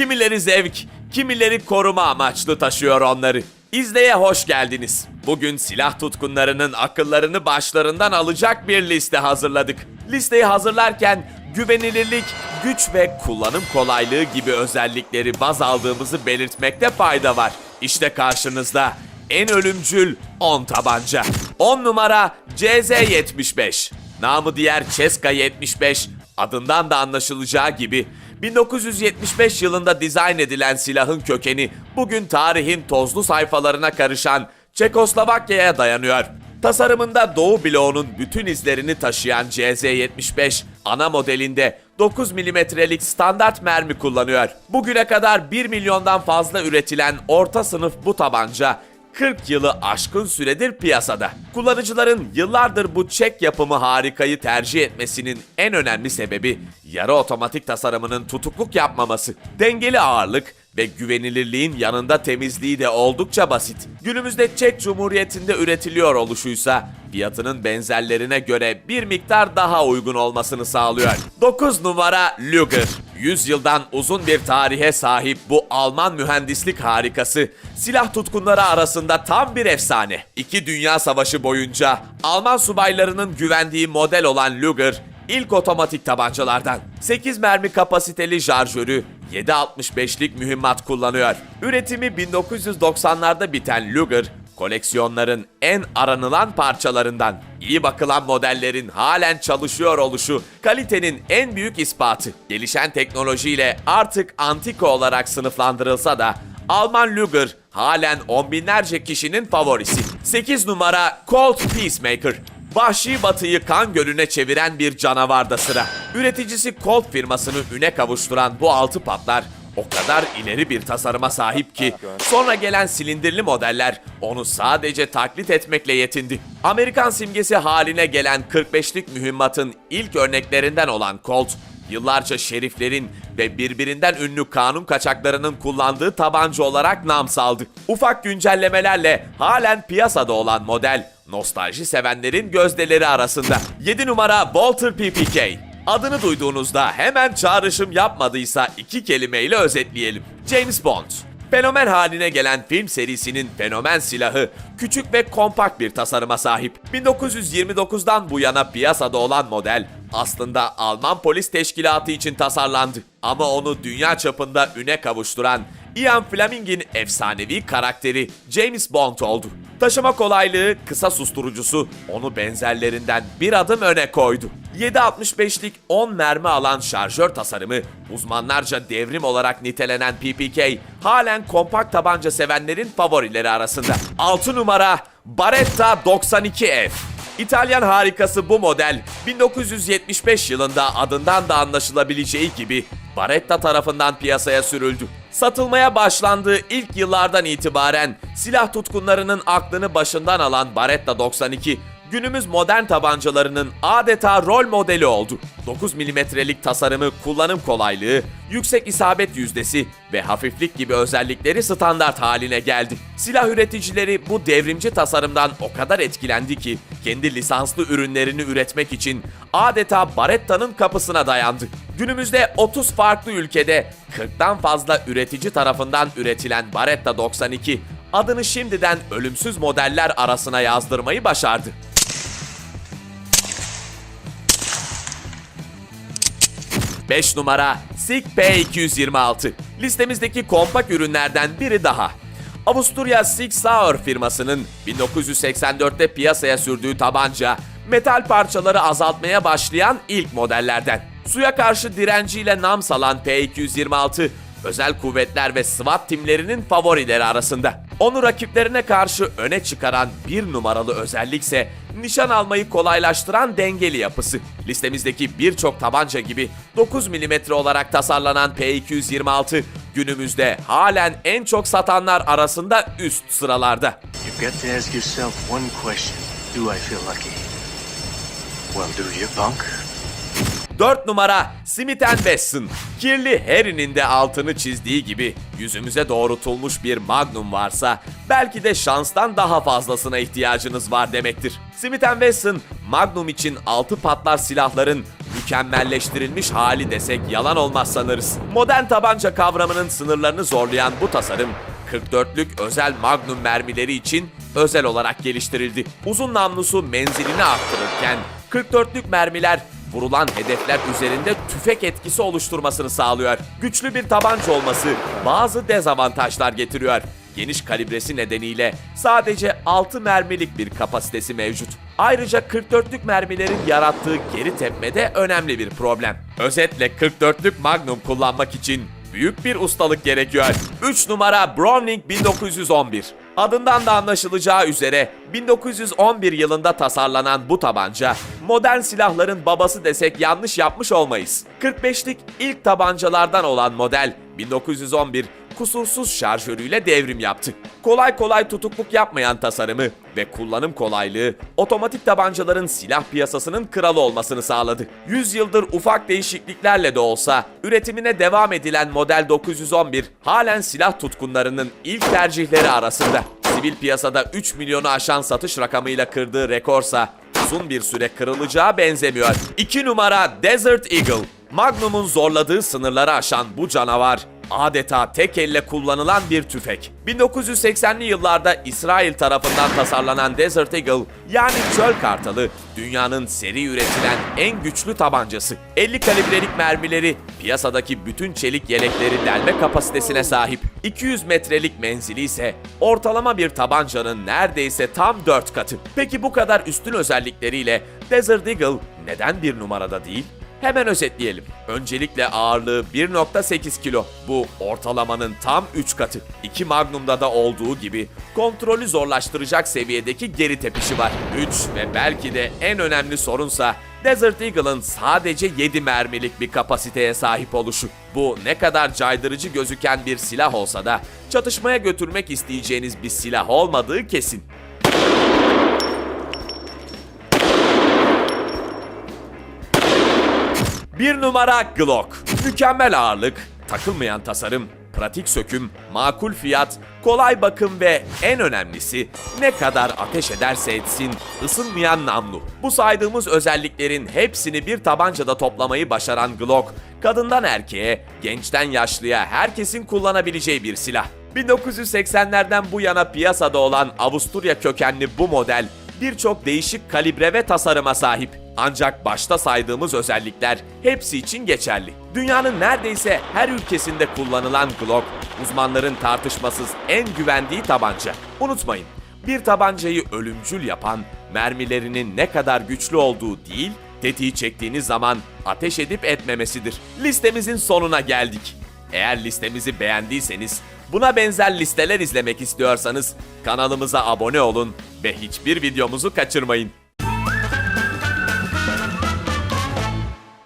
Kimileri zevk, kimileri koruma amaçlı taşıyor onları. İzleye hoş geldiniz. Bugün silah tutkunlarının akıllarını başlarından alacak bir liste hazırladık. Listeyi hazırlarken güvenilirlik, güç ve kullanım kolaylığı gibi özellikleri baz aldığımızı belirtmekte fayda var. İşte karşınızda en ölümcül 10 tabanca. 10 numara CZ75. Namı diğer Ceska 75 adından da anlaşılacağı gibi 1975 yılında dizayn edilen silahın kökeni bugün tarihin tozlu sayfalarına karışan Çekoslovakya'ya dayanıyor. Tasarımında Doğu bloğunun bütün izlerini taşıyan CZ75 ana modelinde 9 milimetrelik standart mermi kullanıyor. Bugüne kadar 1 milyondan fazla üretilen orta sınıf bu tabanca 40 yılı aşkın süredir piyasada. Kullanıcıların yıllardır bu çek yapımı harikayı tercih etmesinin en önemli sebebi yarı otomatik tasarımının tutukluk yapmaması. Dengeli ağırlık ve güvenilirliğin yanında temizliği de oldukça basit. Günümüzde Çek Cumhuriyeti'nde üretiliyor oluşuysa fiyatının benzerlerine göre bir miktar daha uygun olmasını sağlıyor. 9 numara Luger. 100 yıldan uzun bir tarihe sahip bu Alman mühendislik harikası silah tutkunları arasında tam bir efsane. İki Dünya Savaşı boyunca Alman subaylarının güvendiği model olan Luger ilk otomatik tabancalardan. 8 mermi kapasiteli şarjörü 7.65'lik mühimmat kullanıyor. Üretimi 1990'larda biten Luger koleksiyonların en aranılan parçalarından. İyi bakılan modellerin halen çalışıyor oluşu kalitenin en büyük ispatı. Gelişen teknolojiyle artık antika olarak sınıflandırılsa da Alman Luger halen on binlerce kişinin favorisi. 8 numara Colt Peacemaker. Vahşi batıyı kan gölüne çeviren bir canavarda sıra. Üreticisi Colt firmasını üne kavuşturan bu altı patlar o kadar ileri bir tasarıma sahip ki sonra gelen silindirli modeller onu sadece taklit etmekle yetindi. Amerikan simgesi haline gelen 45'lik mühimmatın ilk örneklerinden olan Colt, yıllarca şeriflerin ve birbirinden ünlü kanun kaçaklarının kullandığı tabanca olarak nam saldı. Ufak güncellemelerle halen piyasada olan model, nostalji sevenlerin gözdeleri arasında. 7 numara Walter PPK. Adını duyduğunuzda hemen çağrışım yapmadıysa iki kelimeyle özetleyelim. James Bond. Fenomen haline gelen film serisinin fenomen silahı küçük ve kompakt bir tasarıma sahip. 1929'dan bu yana piyasada olan model aslında Alman polis teşkilatı için tasarlandı. Ama onu dünya çapında üne kavuşturan Ian Fleming'in efsanevi karakteri James Bond oldu. Taşıma kolaylığı, kısa susturucusu onu benzerlerinden bir adım öne koydu. 7.65'lik 10 mermi alan şarjör tasarımı, uzmanlarca devrim olarak nitelenen PPK, halen kompakt tabanca sevenlerin favorileri arasında. 6 numara Baretta 92F. İtalyan harikası bu model 1975 yılında adından da anlaşılabileceği gibi Baretta tarafından piyasaya sürüldü. Satılmaya başlandığı ilk yıllardan itibaren silah tutkunlarının aklını başından alan Baretta 92 günümüz modern tabancalarının adeta rol modeli oldu. 9 milimetrelik tasarımı, kullanım kolaylığı, yüksek isabet yüzdesi ve hafiflik gibi özellikleri standart haline geldi. Silah üreticileri bu devrimci tasarımdan o kadar etkilendi ki kendi lisanslı ürünlerini üretmek için adeta Baretta'nın kapısına dayandı. Günümüzde 30 farklı ülkede 40'tan fazla üretici tarafından üretilen Baretta 92 adını şimdiden ölümsüz modeller arasına yazdırmayı başardı. 5 numara SIG P226. Listemizdeki kompakt ürünlerden biri daha. Avusturya Sig Sauer firmasının 1984'te piyasaya sürdüğü tabanca, metal parçaları azaltmaya başlayan ilk modellerden. Suya karşı direnciyle nam salan P226, özel kuvvetler ve SWAT timlerinin favorileri arasında. Onu rakiplerine karşı öne çıkaran bir numaralı özellikse nişan almayı kolaylaştıran dengeli yapısı. Listemizdeki birçok tabanca gibi 9 mm olarak tasarlanan P226 günümüzde halen en çok satanlar arasında üst sıralarda. Well, do you, punk? 4 numara Smith Wesson. Kirli Harry'nin de altını çizdiği gibi yüzümüze doğrultulmuş bir magnum varsa belki de şanstan daha fazlasına ihtiyacınız var demektir. Smith Wesson, Magnum için altı patlar silahların mükemmelleştirilmiş hali desek yalan olmaz sanırız. Modern tabanca kavramının sınırlarını zorlayan bu tasarım, 44'lük özel Magnum mermileri için özel olarak geliştirildi. Uzun namlusu menzilini arttırırken 44'lük mermiler vurulan hedefler üzerinde tüfek etkisi oluşturmasını sağlıyor. Güçlü bir tabanca olması bazı dezavantajlar getiriyor. Geniş kalibresi nedeniyle sadece 6 mermilik bir kapasitesi mevcut. Ayrıca 44'lük mermilerin yarattığı geri tepme de önemli bir problem. Özetle 44'lük Magnum kullanmak için büyük bir ustalık gerekiyor. 3 numara Browning 1911. Adından da anlaşılacağı üzere 1911 yılında tasarlanan bu tabanca modern silahların babası desek yanlış yapmış olmayız. 45'lik ilk tabancalardan olan model 1911 kusursuz şarjörüyle devrim yaptı. Kolay kolay tutukluk yapmayan tasarımı ve kullanım kolaylığı otomatik tabancaların silah piyasasının kralı olmasını sağladı. 100 yıldır ufak değişikliklerle de olsa üretimine devam edilen model 911 halen silah tutkunlarının ilk tercihleri arasında. Sivil piyasada 3 milyonu aşan satış rakamıyla kırdığı rekorsa uzun bir süre kırılacağı benzemiyor. 2 numara Desert Eagle. Magnum'un zorladığı sınırları aşan bu canavar adeta tek elle kullanılan bir tüfek. 1980'li yıllarda İsrail tarafından tasarlanan Desert Eagle yani çöl kartalı dünyanın seri üretilen en güçlü tabancası. 50 kalibrelik mermileri piyasadaki bütün çelik yelekleri delme kapasitesine sahip. 200 metrelik menzili ise ortalama bir tabancanın neredeyse tam 4 katı. Peki bu kadar üstün özellikleriyle Desert Eagle neden bir numarada değil? Hemen özetleyelim. Öncelikle ağırlığı 1.8 kilo. Bu ortalamanın tam 3 katı. İki Magnum'da da olduğu gibi kontrolü zorlaştıracak seviyedeki geri tepişi var. 3 ve belki de en önemli sorunsa Desert Eagle'ın sadece 7 mermilik bir kapasiteye sahip oluşu. Bu ne kadar caydırıcı gözüken bir silah olsa da çatışmaya götürmek isteyeceğiniz bir silah olmadığı kesin. Bir numara Glock. Mükemmel ağırlık, takılmayan tasarım, pratik söküm, makul fiyat, kolay bakım ve en önemlisi ne kadar ateş ederse etsin ısınmayan namlu. Bu saydığımız özelliklerin hepsini bir tabancada toplamayı başaran Glock, kadından erkeğe, gençten yaşlıya herkesin kullanabileceği bir silah. 1980'lerden bu yana piyasada olan Avusturya kökenli bu model birçok değişik kalibre ve tasarıma sahip. Ancak başta saydığımız özellikler hepsi için geçerli. Dünyanın neredeyse her ülkesinde kullanılan Glock, uzmanların tartışmasız en güvendiği tabanca. Unutmayın, bir tabancayı ölümcül yapan mermilerinin ne kadar güçlü olduğu değil, tetiği çektiğiniz zaman ateş edip etmemesidir. Listemizin sonuna geldik. Eğer listemizi beğendiyseniz, buna benzer listeler izlemek istiyorsanız kanalımıza abone olun ve hiçbir videomuzu kaçırmayın.